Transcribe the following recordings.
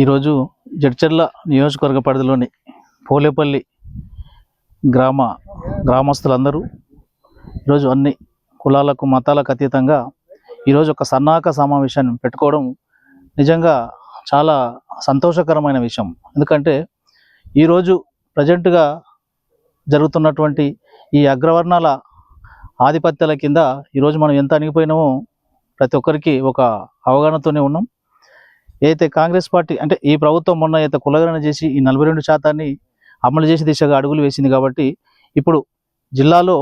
ఈరోజు జడ్చర్ల నియోజకవర్గ పరిధిలోని పోలేపల్లి గ్రామ గ్రామస్తులందరూ ఈరోజు అన్ని కులాలకు మతాలకు అతీతంగా ఈరోజు ఒక సన్నాహక సమావేశాన్ని పెట్టుకోవడం నిజంగా చాలా సంతోషకరమైన విషయం. ఎందుకంటే ఈరోజు ప్రజెంట్గా జరుగుతున్నటువంటి ఈ అగ్రవర్ణాల ఆధిపత్యాల కింద ఈరోజు మనం ఎంత అణిగిపోయినామో ప్రతి ఒక్కరికి ఒక అవగాహనతోనే ఉన్నాం. ఏదైతే కాంగ్రెస్ పార్టీ అంటే ఈ ప్రభుత్వం మొన్న అయితే కులగరణ చేసి ఈ నలభై రెండు శాతాన్ని అమలు చేసే దిశగా అడుగులు వేసింది కాబట్టి ఇప్పుడు జిల్లాలో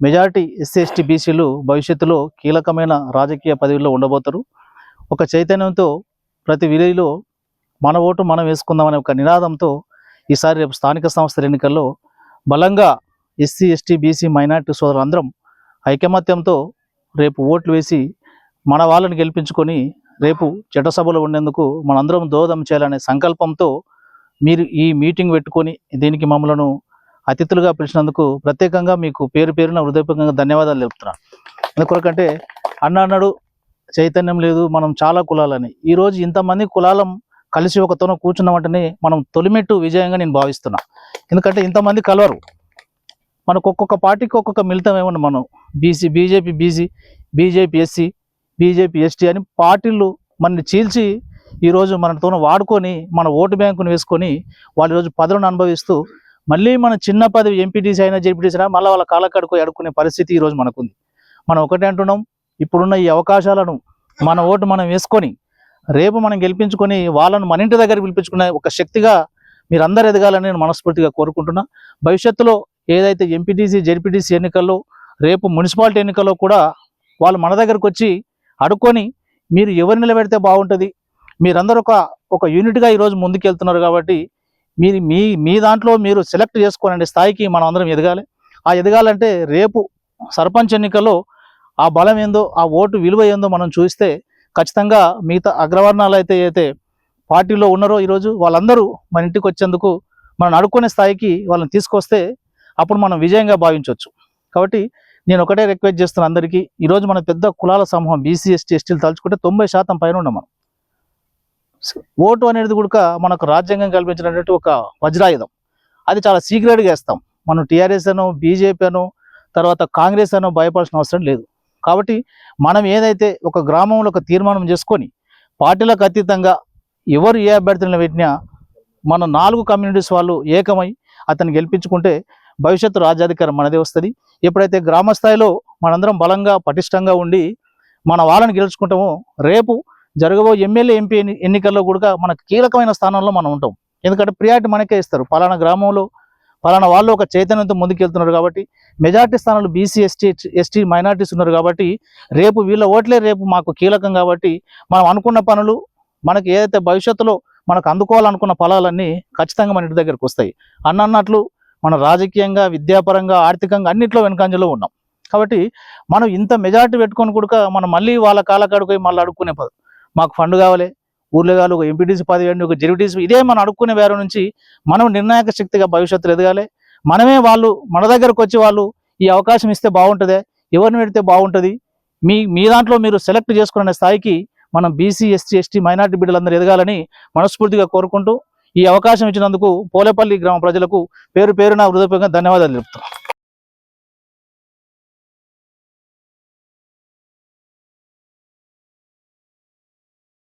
మెజారిటీ ఎస్సీ ఎస్టీ బీసీలు భవిష్యత్తులో కీలకమైన రాజకీయ పదవుల్లో ఉండబోతారు. ఒక చైతన్యంతో ప్రతి విలేజ్లో మన ఓటు మనం వేసుకుందామనే ఒక నినాదంతో ఈసారి రేపు స్థానిక సంస్థల ఎన్నికల్లో బలంగా ఎస్సీ ఎస్టీ బీసీ మైనార్టీ సోదరులందరం ఐకమత్యంతో రేపు ఓట్లు వేసి మన వాళ్ళని గెలిపించుకొని రేపు చట్టసభలో ఉండేందుకు మనందరం దోహదం చేయాలనే సంకల్పంతో మీరు ఈ మీటింగ్ పెట్టుకొని దీనికి మమ్మలను అతిథులుగా పిలిచినందుకు ప్రత్యేకంగా మీకు పేరు పేరున హృదయపూర్వకంగా ధన్యవాదాలు తెలుపుతున్నాను ఎందుకొరకంటే అన్నాడు చైతన్యం లేదు మనం చాలా కులాలని. ఈరోజు ఇంతమంది కులాలం కలిసి ఒకతోన కూర్చున్నామంటేనే మనం తొలిమెట్టు విజయంగా నేను భావిస్తున్నా. ఎందుకంటే ఇంతమంది కలవరు. మనకు ఒక్కొక్క పార్టీకి ఒక్కొక్క మిళితం ఏమన్నా మనం? BC BJP BC BJP SC BJP ST అని పార్టీలు మనని చీల్చి ఈరోజు మనతో వాడుకొని మన ఓటు బ్యాంకును వేసుకొని వాళ్ళు ఈరోజు పదవులను అనుభవిస్తూ మళ్ళీ మన చిన్న పదవి ఎంపీటీసీ అయినా జెడ్పీటీసీ అయినా మళ్ళీ వాళ్ళ కాలకడుకు అడుక్కునే పరిస్థితి ఈరోజు మనకుంది. మనం ఒకటే అంటున్నాం ఇప్పుడున్న ఈ అవకాశాలను మన ఓటు మనం వేసుకొని రేపు మనం గెలిపించుకొని వాళ్ళను మన ఇంటి దగ్గర పిలిపించుకునే ఒక శక్తిగా మీరందరూ ఎదగాలని నేను మనస్ఫూర్తిగా కోరుకుంటున్నా. భవిష్యత్తులో ఏదైతే ఎంపీటీసీ జెడ్పీటీసీ ఎన్నికల్లో రేపు మున్సిపాలిటీ ఎన్నికల్లో కూడా వాళ్ళు మన దగ్గరకు వచ్చి అడుక్కొని మీరు ఎవరు నిలబెడితే బాగుంటుంది? మీరందరూ ఒక ఒక యూనిట్గా ఈరోజు ముందుకెళ్తున్నారు కాబట్టి మీరు మీ మీ దాంట్లో మీరు సెలెక్ట్ చేసుకోనండి. స్థాయికి మనం అందరం ఎదగాలి. ఆ ఎదగాలంటే రేపు సర్పంచ్ ఎన్నికల్లో ఆ బలం ఏందో ఆ ఓటు విలువ ఏందో మనం చూస్తే ఖచ్చితంగా మిగతా అగ్రవర్ణాలు అయితే అయితే పార్టీలో ఉన్నారో ఈరోజు వాళ్ళందరూ మన ఇంటికి వచ్చేందుకు మనం అడుక్కునే స్థాయికి వాళ్ళని తీసుకొస్తే అప్పుడు మనం విజయంగా భావించవచ్చు కాబట్టి నేను ఒకటే రిక్వెస్ట్ చేస్తున్న అందరికీ. ఈరోజు మన పెద్ద కులాల సమూహం బీసీ ఎస్టీ ఎస్టీలు తలుచుకుంటే తొంభై శాతం పైన ఉన్నాం మనం. ఓటు అనేది కూడా మనకు రాజ్యాంగం కల్పించినటువంటి ఒక వజ్రాయుధం. అది చాలా సీక్రెట్గా వేస్తాం. మనం టీఆర్ఎస్ అనో బీజేపీ అను తర్వాత కాంగ్రెస్ అను భయపడాల్సిన అవసరం లేదు. కాబట్టి మనం ఏదైతే ఒక గ్రామంలో ఒక తీర్మానం చేసుకొని పార్టీలకు అతీతంగా ఎవరు ఏ అభ్యర్థులను పెట్టినా మన నాలుగు కమ్యూనిటీస్ వాళ్ళు ఏకమై అతను గెలిపించుకుంటే భవిష్యత్తు రాజ్యాధికారం మనదే వస్తుంది. ఎప్పుడైతే గ్రామ స్థాయిలో మనందరం బలంగా పటిష్టంగా ఉండి మన వాళ్ళని గెలుచుకుంటామో రేపు జరగబో ఎమ్మెల్యే ఎంపీ ఎన్నికల్లో కూడా మనకు కీలకమైన స్థానంలో మనం ఉంటాం. ఎందుకంటే ప్రియారిటీ మనకే ఇస్తారు. పలానా గ్రామంలో పలానా వాళ్ళు ఒక చైతన్యంతో ముందుకెళ్తున్నారు కాబట్టి మెజార్టీ స్థానాలు బీసీ ఎస్టీ ఎస్టీ మైనార్టీస్ ఉన్నారు కాబట్టి రేపు వీళ్ళ ఓట్లే రేపు మాకు కీలకం కాబట్టి మనం అనుకున్న పనులు మనకి ఏదైతే భవిష్యత్తులో మనకు అందుకోవాలనుకున్న ఫలాలన్నీ ఖచ్చితంగా మన ఇంటి దగ్గరకు వస్తాయి. అన్నట్లు మన రాజకీయంగా విద్యాపరంగా ఆర్థికంగా అన్నిట్లో వెనుకంజలో ఉన్నాం. కాబట్టి మనం ఇంత మెజార్టీ పెట్టుకొని కూడా మనం మళ్ళీ వాళ్ళ కాలకాడుకు మళ్ళీ అడుక్కునే పదు. మాకు ఫండ్ కావాలి ఊర్లో కావాలి ఒక ఎంపీటీసీ పదవి అండి ఒక జెడ్పీటీసీ ఇదే మనం అడుక్కునే వేరే నుంచి మనం నిర్ణాయక శక్తిగా భవిష్యత్తులో ఎదగాలి. మనమే వాళ్ళు మన దగ్గరకు వచ్చి వాళ్ళు ఈ అవకాశం ఇస్తే బాగుంటుందే ఎవరిని పెడితే బాగుంటుంది? మీ మీ దాంట్లో మీరు సెలెక్ట్ చేసుకునే స్థాయికి మనం బీసీ ఎస్టీ ఎస్టీ మైనార్టీ బిడ్డలందరూ ఎదగాలని మనస్ఫూర్తిగా కోరుకుంటూ ఈ అవకాశం ఇచ్చినందుకు పోలేపల్లి గ్రామ ప్రజలకు పేరు పేరున హృదయపూర్వకంగా ధన్యవాదాలు తెలుపుతున్నాను